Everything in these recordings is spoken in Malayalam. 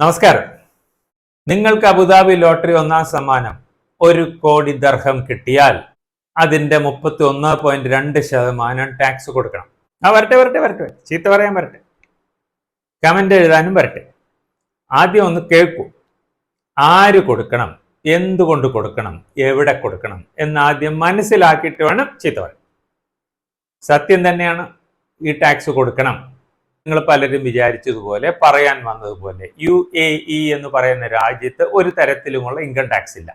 നമസ്കാരം. നിങ്ങൾക്ക് അബുദാബി ലോട്ടറി ഒന്നാം സമ്മാനം ഒരു കോടി ദർഹം കിട്ടിയാൽ അതിന്റെ മുപ്പത്തി ഒന്ന് പോയിന്റ് രണ്ട് ശതമാനം ടാക്സ് കൊടുക്കണം. ആ വരട്ടെ വരട്ടെ വരട്ടെ. ചീത്ത പറയാൻ വരട്ടെ. കമന്റ് എഴുതാനും വരട്ടെ. ആദ്യം ഒന്ന് കേൾക്കൂ. ആര് കൊടുക്കണം? എന്തുകൊണ്ട് കൊടുക്കണം? എവിടെ കൊടുക്കണം? എന്ന് ആദ്യം മനസ്സിലാക്കിയിട്ട് വേണം ചീത്ത പറയാൻ. സത്യം തന്നെയാണ് ഈ ടാക്സ് കൊടുക്കണം. നിങ്ങൾ പലരും വിചാരിച്ചതുപോലെ പറയാൻ വന്നതുപോലെ യു എ ഇ എന്ന് പറയുന്ന രാജ്യത്ത് ഒരു തരത്തിലുമുള്ള ഇൻകം ടാക്സ് ഇല്ല.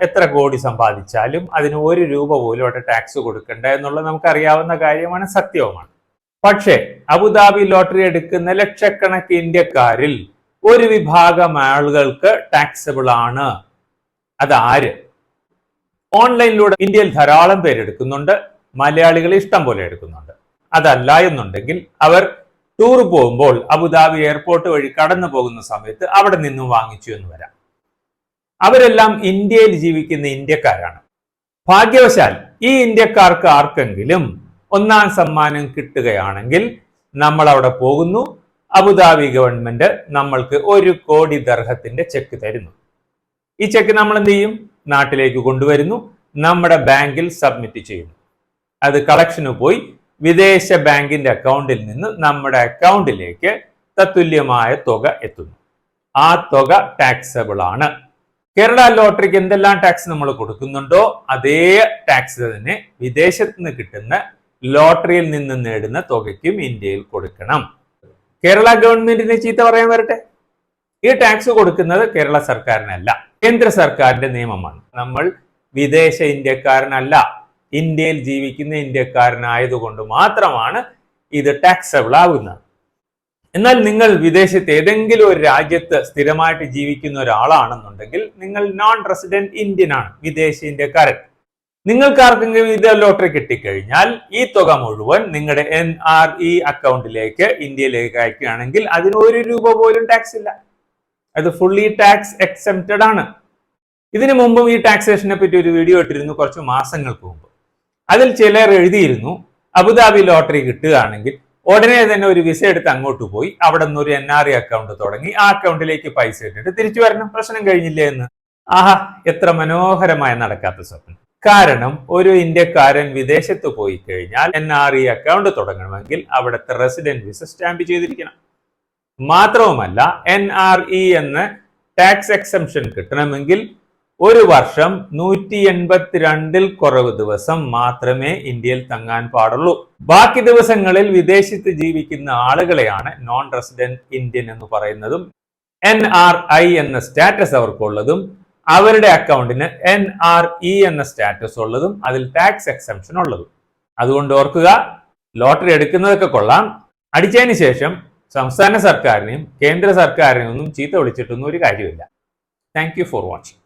എത്ര കോടി സമ്പാദിച്ചാലും അതിന് ഒരു രൂപ പോലും അവിടെ ടാക്സ് കൊടുക്കണ്ട എന്നുള്ളത് നമുക്കറിയാവുന്ന കാര്യമാണ് സത്യവുമാണ്. പക്ഷേ അബുദാബി ലോട്ടറി എടുക്കുന്ന ലക്ഷക്കണക്കിന് ഇന്ത്യക്കാരിൽ ഒരു വിഭാഗം ആളുകൾക്ക് ടാക്സബിൾ ആണ്. അതാര് ഓൺലൈനിലൂടെ ഇന്ത്യയിൽ ധാരാളം പേരെടുക്കുന്നുണ്ട് മലയാളികൾ ഇഷ്ടം പോലെ എടുക്കുന്നുണ്ട്. അതല്ല എന്നുണ്ടെങ്കിൽ അവർ ടൂർ പോകുമ്പോൾ അബുദാബി എയർപോർട്ട് വഴി കടന്നു പോകുന്ന സമയത്ത് അവിടെ നിന്നും വാങ്ങിച്ചു എന്ന് വരാം. അവരെല്ലാം ഇന്ത്യയിൽ ജീവിക്കുന്ന ഇന്ത്യക്കാരാണ്. ഭാഗ്യവശാൽ ഈ ഇന്ത്യക്കാർക്ക് ആർക്കെങ്കിലും ഒന്നാം സമ്മാനം കിട്ടുകയാണെങ്കിൽ നമ്മൾ അവിടെ പോകുന്നു. അബുദാബി ഗവൺമെന്റ് നമ്മൾക്ക് ഒരു കോടി ദർഹത്തിന്റെ ചെക്ക് തരുന്നു. ഈ ചെക്ക് നമ്മൾ എന്ത് ചെയ്യും? നാട്ടിലേക്ക് കൊണ്ടുവരുന്നു. നമ്മുടെ ബാങ്കിൽ സബ്മിറ്റ് ചെയ്യുന്നു. അത് കളക്ഷന് പോയി വിദേശ ബാങ്കിന്റെ അക്കൗണ്ടിൽ നിന്ന് നമ്മുടെ അക്കൗണ്ടിലേക്ക് തത്തുല്യമായ തുക എത്തുന്നു. ആ തുക ടാക്സബിൾ ആണ്. കേരള ലോട്ടറിക്ക് എന്തെല്ലാം ടാക്സ് നമ്മൾ കൊടുക്കുന്നുണ്ടോ അതേ ടാക്സ് തന്നെ വിദേശത്ത് നിന്ന് കിട്ടുന്ന ലോട്ടറിയിൽ നിന്ന് നേടുന്ന തുകയ്ക്കും ഇന്ത്യയിൽ കൊടുക്കണം. കേരള ഗവൺമെന്റിനെ ചീത്ത പറയാൻ വരട്ടെ. ഈ ടാക്സ് കൊടുക്കുന്നത് കേരള സർക്കാരിനല്ല കേന്ദ്ര സർക്കാരിന്റെ നിയമമാണ്. നമ്മൾ വിദേശ ഇന്ത്യക്കാരനല്ല. ഇന്ത്യയിൽ ജീവിക്കുന്ന ഇന്ത്യക്കാരനായതുകൊണ്ട് മാത്രമാണ് ഇത് ടാക്സബിൾ ആകുന്നത് എന്നാൽ നിങ്ങൾ വിദേശത്ത് ഏതെങ്കിലും ഒരു രാജ്യത്ത് സ്ഥിരമായിട്ട് ജീവിക്കുന്ന ഒരാളാണെന്നുണ്ടെങ്കിൽ നിങ്ങൾ നോൺ റെസിഡന്റ് ഇന്ത്യൻ ആണ് വിദേശ ഇന്ത്യക്കാരൻ. നിങ്ങൾക്ക് ആർക്കെങ്കിലും ഇത് ലോട്ടറി കിട്ടിക്കഴിഞ്ഞാൽ ഈ തുക മുഴുവൻ നിങ്ങളുടെ എൻ ആർ ഇ അക്കൗണ്ടിലേക്ക് ഇന്ത്യയിലേക്ക് അയക്കുകയാണെങ്കിൽ അതിന് ഒരു രൂപ പോലും ടാക്സ് ഇല്ല. അത് ഫുള്ളി ടാക്സ് എക്സെപ്റ്റഡ് ആണ്. ഇതിനു മുമ്പും ഈ ടാക്സേഷനെ പറ്റി ഒരു വീഡിയോ ഇട്ടിരുന്നു കുറച്ച് മാസങ്ങൾക്ക് മുമ്പ്. അതിൽ ചിലർ എഴുതിയിരുന്നു അബുദാബി ലോട്ടറി കിട്ടുകയാണെങ്കിൽ ഉടനെ തന്നെ ഒരു വിസ എടുത്ത് അങ്ങോട്ട് പോയി അവിടെ നിന്ന് ഒരു എൻ ആർ ഐ അക്കൗണ്ട് തുടങ്ങി ആ അക്കൗണ്ടിലേക്ക് പൈസ ഇട്ടിട്ട് തിരിച്ചു വരണം. പ്രശ്നം കഴിഞ്ഞില്ലേ എന്ന്? ആഹാ എത്ര മനോഹരമായ നടക്കാത്ത സ്വപ്നം. കാരണം ഒരു ഇന്ത്യക്കാരൻ വിദേശത്ത് പോയി കഴിഞ്ഞാൽ എൻ ആർ ഇ അക്കൗണ്ട് തുടങ്ങണമെങ്കിൽ അവിടുത്തെ റെസിഡന്റ് വിസ സ്റ്റാമ്പ് ചെയ്തിരിക്കണം. മാത്രവുമല്ല എൻ ആർ ഇ എന്ന ടാക്സ് എക്സംഷൻ കിട്ടണമെങ്കിൽ ഒരു വർഷം നൂറ്റി എൺപത്തിരണ്ടിൽ കുറവ് ദിവസം മാത്രമേ ഇന്ത്യയിൽ തങ്ങാൻ പാടുള്ളൂ. ബാക്കി ദിവസങ്ങളിൽ വിദേശത്ത് ജീവിക്കുന്ന ആളുകളെയാണ് നോൺ റെസിഡന്റ് ഇന്ത്യൻ എന്ന് പറയുന്നതും എൻ ആർ ഐ എന്ന സ്റ്റാറ്റസ് അവർക്കുള്ളതും അവരുടെ അക്കൗണ്ടിന് എൻ ആർ ഇ എന്ന സ്റ്റാറ്റസ് ഉള്ളതും അതിൽ ടാക്സ് എക്സംഷൻ ഉള്ളതും. അതുകൊണ്ട് ഓർക്കുക ലോട്ടറി എടുക്കുന്നതൊക്കെ കൊള്ളാം. അടിച്ചതിന് ശേഷം സംസ്ഥാന സർക്കാരിനെയും കേന്ദ്ര സർക്കാരിനെയും ഒന്നും ചീത്ത വിളിച്ചിട്ടൊന്നും ഒരു കാര്യമില്ല. Thank for watching